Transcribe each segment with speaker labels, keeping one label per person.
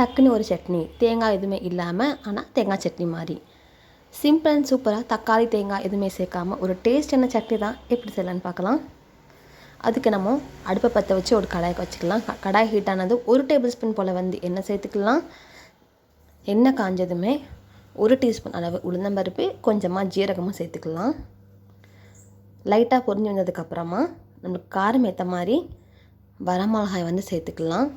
Speaker 1: டக்குன்னு ஒரு சட்னி தேங்காய் எதுவுமே இல்லாமல் ஆனால் தேங்காய் சட்னி மாதிரி சிம்பிள் அண்ட் சூப்பராக தக்காளி தேங்காய் எதுவுமே சேர்க்காம ஒரு டேஸ்டான சட்னி தான்? எப்படி செய்யலான்னு பார்க்கலாம். அதுக்கு நம்ம அடுப்பை பற்ற வச்சு ஒரு கடாய் வச்சுக்கலாம். கடாய் ஹீட் ஆனது ஒரு டேபிள் ஸ்பூன் போல் வந்து எண்ணெய் சேர்த்துக்கலாம். எண்ணெய் காஞ்சதுமே ஒரு டீஸ்பூன் அளவு உளுந்தம்பருப்பு கொஞ்சமாக ஜீரகமும் சேர்த்துக்கலாம். லைட்டாக பொரிஞ்சு வந்ததுக்கப்புறமா நம்மளுக்கு காரம் ஏற்ற மாதிரி வரமிளகாய் வந்து சேர்த்துக்கலாம்.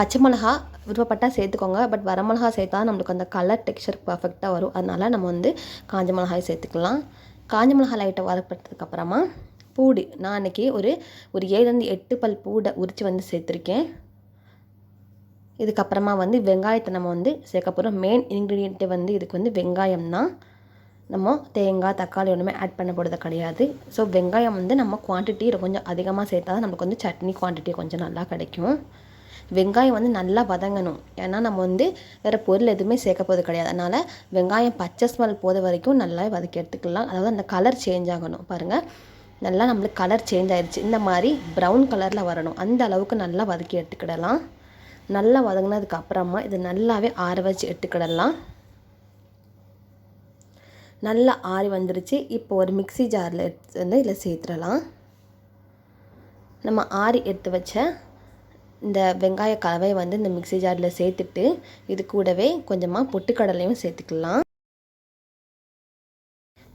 Speaker 1: பச்சை மிளகா விருப்பப்பட்டால் சேர்த்துக்கோங்க. பட் வரமிளகா சேர்த்தா நம்மளுக்கு அந்த கலர் டெக்ஸ்சர் பர்ஃபெக்டாக வரும். அதனால் நம்ம வந்து காஞ்ச மிளகாய் சேர்த்துக்கலாம். காஞ்ச மிளகாய் லைட்டை வறுப்பட்டதுக்கப்புறமா பூடு நான் அன்றைக்கி ஒரு ஒரு ஏழுலேருந்து எட்டு பல் பூடை உரித்து வந்து சேர்த்துருக்கேன். இதுக்கப்புறமா வந்து வெங்காயத்தை நம்ம வந்து சேர்க்க போகிறோம் மெயின் இன்க்ரீடியண்ட்டு வந்து இதுக்கு வந்து வெங்காயம் தான். நம்ம தேங்காய் தக்காளி ஒன்றுமே ஆட் பண்ண போகிறது கிடையாது. ஸோ வெங்காயம் வந்து நம்ம குவான்டிட்டி கொஞ்சம் அதிகமாக சேர்த்தா தான் நமக்கு வந்து சட்னி குவான்டிட்டி கொஞ்சம் நல்லா கிடைக்கும். வெங்காயம் வந்து நல்லா வதங்கணும். ஏன்னா நம்ம வந்து வேறு பொருள் எதுவுமே சேர்க்க போகிறது கிடையாது. அதனால் வெங்காயம் பச்சை ஸ்மெல் போத வரைக்கும் நல்லா வதக்கி எடுத்துக்கலாம். அதாவது அந்த கலர் சேஞ்ச் ஆகணும். பாருங்கள் நல்லா நம்மளுக்கு கலர் சேஞ்ச் ஆயிடுச்சு இந்த மாதிரி ப்ரௌன் கலரில் வரணும். அந்த அளவுக்கு நல்லா வதக்கி எடுத்துக்கிடலாம். நல்லா வதங்கினதுக்கு அப்புறமா இது நல்லாவே ஆற வச்சு எடுத்துக்கிடலாம். நல்லா ஆறி வந்துருச்சு. இப்போ ஒரு மிக்ஸி ஜாரில் எடுத்து வந்து இதில் சேர்த்துடலாம். நம்ம ஆறி எடுத்து வச்ச இந்த வெங்காய கலவையை வந்து இந்த மிக்ஸி ஜாரில் சேர்த்துட்டு இது கூடவே கொஞ்சமாக பொட்டுக்கடலையும் சேர்த்துக்கலாம்.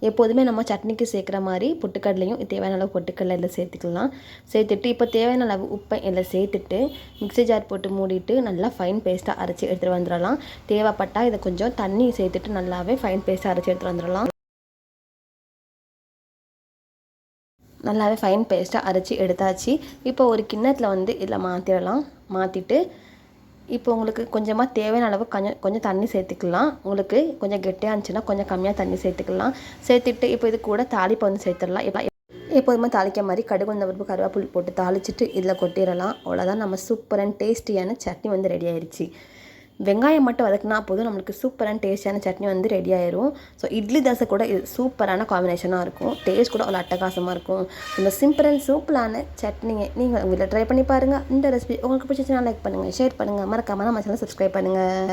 Speaker 1: எப்போதுமே நம்ம சட்னிக்கு சேர்க்குற மாதிரி பொட்டுக்கடலையும் தேவையான அளவு பொட்டுக்கடலை இதில் சேர்த்துக்கலாம். சேர்த்துட்டு இப்போ தேவையான அளவு உப்பை இதில் சேர்த்துட்டு மிக்ஸி ஜார் போட்டு மூடிட்டு நல்லா ஃபைன் பேஸ்ட்டாக அரைச்சி எடுத்துகிட்டு வந்துடலாம். தேவைப்பட்டால் இதை கொஞ்சம் தண்ணி சேர்த்துட்டு நல்லாவே ஃபைன் பேஸ்ட்டாக அரைச்சி எடுத்துகிட்டு வந்துடலாம். நல்லாவே ஃபைன் பேஸ்ட்டாக அரைச்சி எடுத்தாச்சு. இப்போ ஒரு கிண்ணத்தில் வந்து இதில் மாற்றிடலாம் மாற்றிட்டு இப்போ உங்களுக்கு கொஞ்சமாக தேவையான அளவு கொஞ்சம் கொஞ்சம் தண்ணி சேர்த்துக்கலாம். உங்களுக்கு கொஞ்சம் கெட்டியாக இருந்துச்சுன்னா கொஞ்சம் கம்மியாக தண்ணி சேர்த்துக்கலாம். சேர்த்துட்டு இப்போ இது கூட தாளிப்பை வந்து சேர்த்துடலாம். இப்போ எப்போதுமே தாளிக்க மாதிரி கடுகு உளுந்த பருப்பு கருவேப்பில் போட்டு தாளிச்சிட்டு இதில் கொட்டிடலாம். அவ்வளோதான் நம்ம சூப்பர் அண்ட் டேஸ்டியான சட்னி வந்து ரெடி ஆயிடுச்சு வெங்காயம் மட்டும் வதக்குனா போதும் நம்மளுக்கு சூப்பரான டேஸ்டியான சட்னி வந்து ரெடி ஆயிரும். ஸோ இட்லி தோசை கூட இது சூப்பரான காம்பினேஷனாக இருக்கும். டேஸ்ட் கூட அவ்வளோ அட்டகாசமாக இருக்கும். இந்த சிம்பிள் அண்ட் சூப்பரான சட்னியை நீங்கள் உங்களை ட்ரை பண்ணி பாருங்கள் இந்த ரெசிபி உங்களுக்கு பிடிச்சிச்சுன்னா லைக் பண்ணுங்கள் ஷேர் பண்ணுங்கள் மறக்காமல் நம்ம சேனல் சப்ஸ்கிரைப் பண்ணுங்கள்